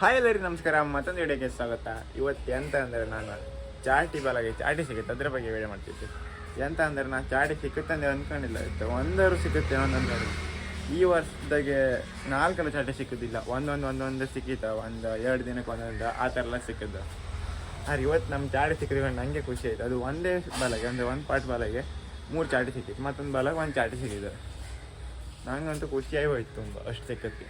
Hi ಎಲ್ಲರಿಗೂ ನಮಸ್ಕಾರ, ಮತ್ತೊಂದು ವಿಡಿಯೋಗೆ ಸ್ವಾಗತ. ಇವತ್ತು ಎಂತ ಅಂದರೆ ನಾನು ಚಾಟಿ ಬಲಗೆ ಚಾಟಿ ಸಿಗುತ್ತೆ, ಅದ್ರ ಬಗ್ಗೆ ವಿಡಿಯೋ ಮಾಡ್ತಿದ್ದೆ. ಎಂತ ಅಂದರೆ ನಾನು ಚಾಟಿ ಸಿಕ್ಕುತ್ತಂದೆ ಅಂದ್ಕೊಂಡಿಲ್ಲ ಇತ್ತು. ಒಂದರು ಸಿಗುತ್ತೆ, ಒಂದೊಂದು ಈ ವರ್ಷದಾಗೆ ನಾಲ್ಕಲ್ಲ ಚಾಟಿ ಸಿಕ್ಕುದಿಲ್ಲ ಒಂದೊಂದು ಒಂದೊಂದು ಸಿಕ್ಕಿತ್ತು ಒಂದು, ಎರಡು ದಿನಕ್ಕೆ ಒಂದೊಂದು, ಆ ಥರ ಎಲ್ಲ ಸಿಕ್ಕಿದ್ದು. ಆದ್ರೆ ಇವತ್ತು ನಮ್ಮ ಚಾಟಿ ಸಿಕ್ಕಿದ್ರೆ ನನಗೆ ಖುಷಿ ಆಯಿತು. ಅದು ಒಂದೇ ಬಲಗೆ, ಅಂದರೆ ಒಂದು ಪಾರ್ಟ್ ಬಲಗೆ, ಮೂರು ಚಾಟಿ ಸಿಕ್ಕಿತ್ತು. ಮತ್ತೊಂದು ಬಲಗೆ, ಒಂದು ಚಾಟಿ ಸಿಕ್ಕಿದ್ದು ನನಗಂತೂ ಖುಷಿಯಾಗಿ ಹೋಯ್ತು ತುಂಬ, ಅಷ್ಟು ಸಿಕ್ಕತ್ತೆ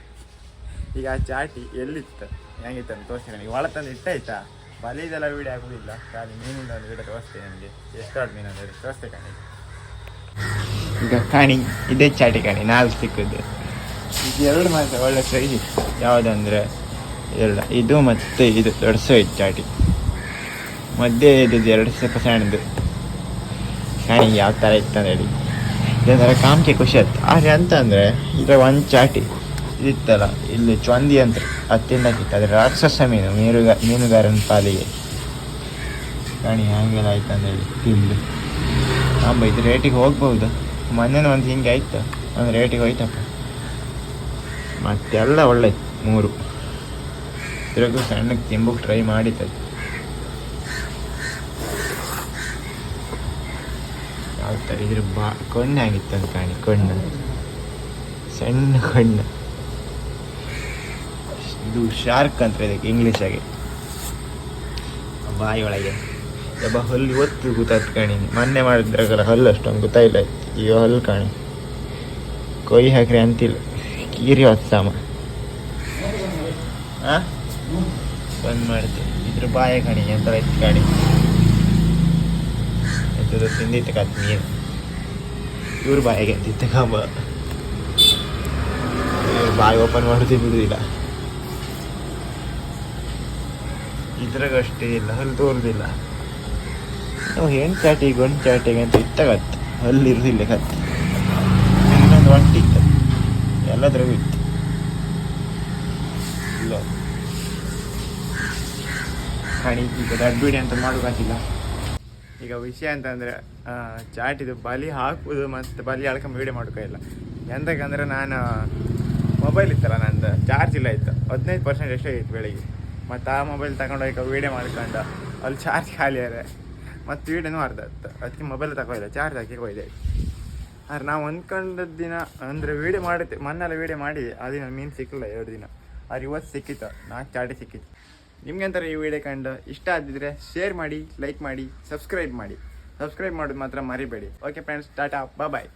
ಈಗ ಆ ಚಾಟಿ ಎಲ್ಲಿತ್ತು? ಹೆಂಗಿತ್ತು ಅಂತ ತೋರಿಸ್ತೀನಿ ನನಗೆ ಒಳ ತಂದು ಇಟ್ಟಾಯ್ತಾ ಬಲಿದೆಲ್ಲ ವೀಡಿಯೋ ಆಗೋದಿಲ್ಲ ಖಾಲಿ ಮೀನಿಂದ ಒಂದು ವೀಡಿಯೋ ತೋರಿಸ್ತೀನಿ ಎಷ್ಟು ಆಡ್ ಮೀನು ಅಂದರೆ ತೋರಿಸ್ತೆ ಕಾಣಿ. ಈಗ ಕಾಣಿ ಇದೇ ಚಾಟಿ ಕಾಣಿ ನಾಲ್ಕು ಸಿಕ್ಕದ್ದು ಇದು ಎರಡು ಮಾತ್ರ ಒಳ್ಳೆ ಸೈಜ್ ಯಾವುದಂದ್ರೆ ಎರಡು ಇದು ಮತ್ತು ಇದು ದೊಡ್ಡ ಸೈಜ್ ಚಾಟಿ. ಮಧ್ಯೆ ಇದು ಎರಡು ಸ್ವಲ್ಪ ಸಣ್ಣದು. ಕಾಣಿ ಯಾವ ಥರ ಇತ್ತು ಅಂತ ಹೇಳಿ. ಇದೊಂಥರ ಕಾಮಕ್ಕೆ ಖುಷಿ ಆಯ್ತು. ಆದರೆ ಅಂತ ಅಂದರೆ ಇದರ ಒಂದು ಚಾಟಿ. ಇದಿತ್ತಲ್ಲ ಇಲ್ಲಿ ಚೊಂದಿ ಅಂತ ಅದು ತಿನ್ನಕ್ಕಿತ್ತು ಅದ್ರ ರಾಕ್ಷಸ ಮೀನು, ಮೀನುಗ, ಮೀನುಗಾರನ ಪಾಲಿಗೆ. ಕಾಣಿ ಹಾಗೆಲ್ಲ ಆಯ್ತು ಅಂತ ಹೇಳಿ ತಿಂದು. ಅಂಬ ಇದು ರೇಟಿಗೆ ಹೋಗ್ಬೋದು. ಮೊನ್ನೆ ಒಂದು ಹಿಂಗೆ ಆಯ್ತು. ಒಂದು ರೇಟಿಗೆ ಹೋಯ್ತಪ್ಪ. ಮತ್ತೆಲ್ಲ ಒಳ್ಳೆ, ಮೂರು. ಇದ್ರಾಗೂ ಸಣ್ಣಕ್ಕೆ ತಿಂಬಕ್ಕೆ ಟ್ರೈ ಮಾಡಿತ್ತು ಯಾವ ಥರ ಇದ್ರ ಬಾ ಕಣ್ಣು ಆಗಿತ್ತು ಅಂತ ಕಾಣಿ ಕಣ್ಣು. ಸಣ್ಣ ಕಣ್ಣು. ಇದು ಶಾರ್ಕ್ ಅಂತ ಇದಕ್ಕೆ ಇಂಗ್ಲೀಷಾಗೆ ಬಾಯಿ ಒಳಗೆ. ಒಬ್ಬ ಹಲ್ಲು ಇವತ್ತು ಗೊತ್ತಾಯ್ತು ಕಾಣಿ. ಮೊನ್ನೆ ಮಾಡಿದ್ರಾಗಲ್ಲ ಹಲ್ಲು ಅಷ್ಟೊಂದು ಗೊತ್ತಾಯಿಲ್ಲ ಈಗ ಹಲ್ಲು ಕಾಣಿ. ಕೊಯ್ ಹಾಕ್ರಿ ಅಂತಿಲ್ಲ. ಕೀರಿ ಹೊತ್ತಾಮ ಹಾಂ ಬಂದ್ ಮಾಡ್ತೆ. ಇದ್ರ ಬಾಯ ಕಾಣಿ, ಎಂತ ಇತ್ತು ಕಾಣಿ. ಆಯ್ತದ ತಿಂದಿತ್ತು ಕತ್ ನೀರು ಇವ್ರ ಬಾಯಿಗೆ ಅಂತಿತ್ತು ಕಂಬ ಇವ್ರ ಬಾಯಿ ಓಪನ್ ಮಾಡೋದೇ ಬಿಡುದಿಲ್ಲ. ಇದ್ರಾಗ ಅಷ್ಟೇ ಇಲ್ಲ, ಅಲ್ಲಿ ತೋರ್ದಿಲ್ಲ. ನಾವು ಹೆಣ್ಣು ಚಾಟಿ ಗಂಡು ಚಾಟಿ ಅಂತ ಇತ್ತಾಗತ್ತೆ ಅಲ್ಲಿ ಇರುದಿಲ್ಲ ಕತ್ತೆ. ಇನ್ನೊಂದು ಒಂಟಿತ್ತು ಎಲ್ಲದ್ರಾಗೂ ಇತ್ತು. ಇಲ್ಲ. ಕಣಿ ಈಗ ದಡ್ಬಿಡಿ ಬಿಡಿ ಅಂತ ಮಾಡೋಕ್ಕಾಗಿಲ್ಲ ಈಗ ವಿಷಯ ಅಂತಂದರೆ ಚಾಟಿದು ಬಲಿ ಹಾಕುವುದು ಮತ್ತು ಬಲಿ ಅಳ್ಕೊಂಬ ವೀಡಿಯೋ ಮಾಡೋಕ್ಕಾಗಿಲ್ಲ ಎಂತಕ್ಕಂದ್ರೆ ನಾನು ಮೊಬೈಲ್ ಇತ್ತಲ್ಲ ನಂದು ಚಾರ್ಜ್ ಇಲ್ಲ ಇತ್ತು. ಹದಿನೈದು ಪರ್ಸೆಂಟ್ ಎಷ್ಟೇ ಇತ್ತು ಬೆಳಿಗ್ಗೆ. ಮತ್ತು ಆ ಮೊಬೈಲ್ ತಗೊಂಡೋಗಿ ವೀಡಿಯೋ ಮಾಡ್ಕೊಂಡು. ಅಲ್ಲಿ ಚಾರ್ಜ್ ಖಾಲಿ ಅರೆ. ಮತ್ತು ವೀಡಿಯೋನು ಅರ್ಧ ಅದಕ್ಕೆ ಮೊಬೈಲ್ ತಗೋಯಿಲ್ಲ ಚಾರ್ಜ್ ಹಾಕಿ ಹೋಯ್ದೆ ಆದ್ರೆ ನಾವು ಅಂದ್ಕೊಂಡದ್ದು ದಿನ, ಅಂದರೆ ವೀಡಿಯೋ ಮಾಡುತ್ತೆ ಮೊನ್ನೆಲ್ಲ ವೀಡಿಯೋ ಮಾಡಿ, ಆ ದಿನ ಮೀನು ಸಿಕ್ಕಿಲ್ಲ ಎರಡು ದಿನ. ಆದ್ರೆ ಇವತ್ತು ಸಿಕ್ಕಿತ್ತು. ನಾಲ್ಕು ಚಾರ್ಜ್ ಸಿಕ್ಕಿತ್ತು. ನಿಮ್ಗೆ ಅಂತಾರೆ ಈ ವಿಡಿಯೋ ಕಂಡು? ಇಷ್ಟ ಆದಿದ್ರೆ ಶೇರ್ ಮಾಡಿ ಲೈಕ್ ಮಾಡಿ ಸಬ್ಸ್ಕ್ರೈಬ್ ಮಾಡಿ. ಸಬ್ಸ್ಕ್ರೈಬ್ ಮಾಡೋದು ಮಾತ್ರ ಮರಿಬೇಡಿ. ಓಕೆ ಫ್ರೆಂಡ್ಸ್ ಟಾಟಾ ಬಾಯ್